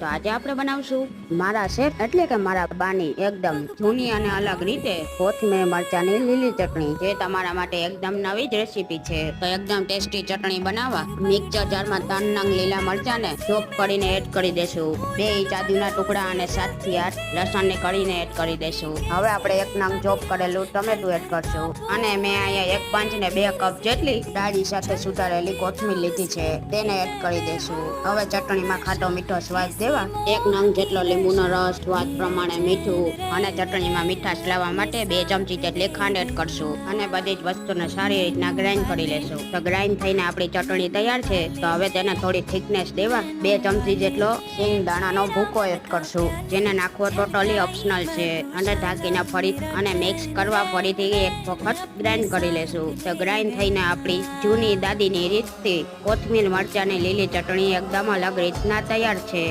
તો આજે આપણે બનાવશું મારા શેફ એટલે કે મારા બાની એકદમ જૂની અને અલગ રીતે કોથમીર મરચાની લીલી ચટણી, જે તમારા માટે એકદમ નવી જ રેસીપી છે. તો એકદમ ટેસ્ટી ચટણી બનાવવા મિક્સર જારમાં ત્રણ નંગ લીલા મરચાને ચોપ કરીને એડ કરી દેશું. બે ચાદુના ટુકડા અને સાતથી આઠ લસણને કરીને એડ કરી દેશું. હવે આપણે એક નંગ ચોપ કરેલું ટમેટું એડ કરશું. અને મેં અહીંયા એક પાંચ ને બે કપ જેટલી ડાળી સાથે સુધારેલી કોથમીર લીધી છે. તેને એડ કરી દેશું. હવે ચટણીમાં ખાટો મીઠો સ્વાદ દેવા એક નંગ જેટલો લીંબુનો રસ, સ્વાદ પ્રમાણે મીઠું અને ચટણીમાં મીઠાશ લાવવા માટે બે ચમચી જેટલી ખાંડ એડ કરશું અને બધી જ વસ્તુને સારી રીતના ગ્રાઇન્ડ કરી લેશું. તો ગ્રાઇન્ડ થઈને આપણી ચટણી તૈયાર છે, તો હવે તેને થોડી થિકનેસ દેવા બે ચમચી જેટલો સિંગ દાણાનો ભૂકો એડ કરશું, જેને નાખવો ટોટલી ઓપ્શનલ છે. અને ઢાંકીને ફરી અને મિક્સ કરવા ફરીથી એક વખત ગ્રાઇન્ડ કરી લેશું. તો ગ્રાઇન્ડ થઈને આપણી જૂની દાદીની રીતથી કોથમીર, મરચાની લીલી ચટણી એકદમ અલગ રીતના તૈયાર છે.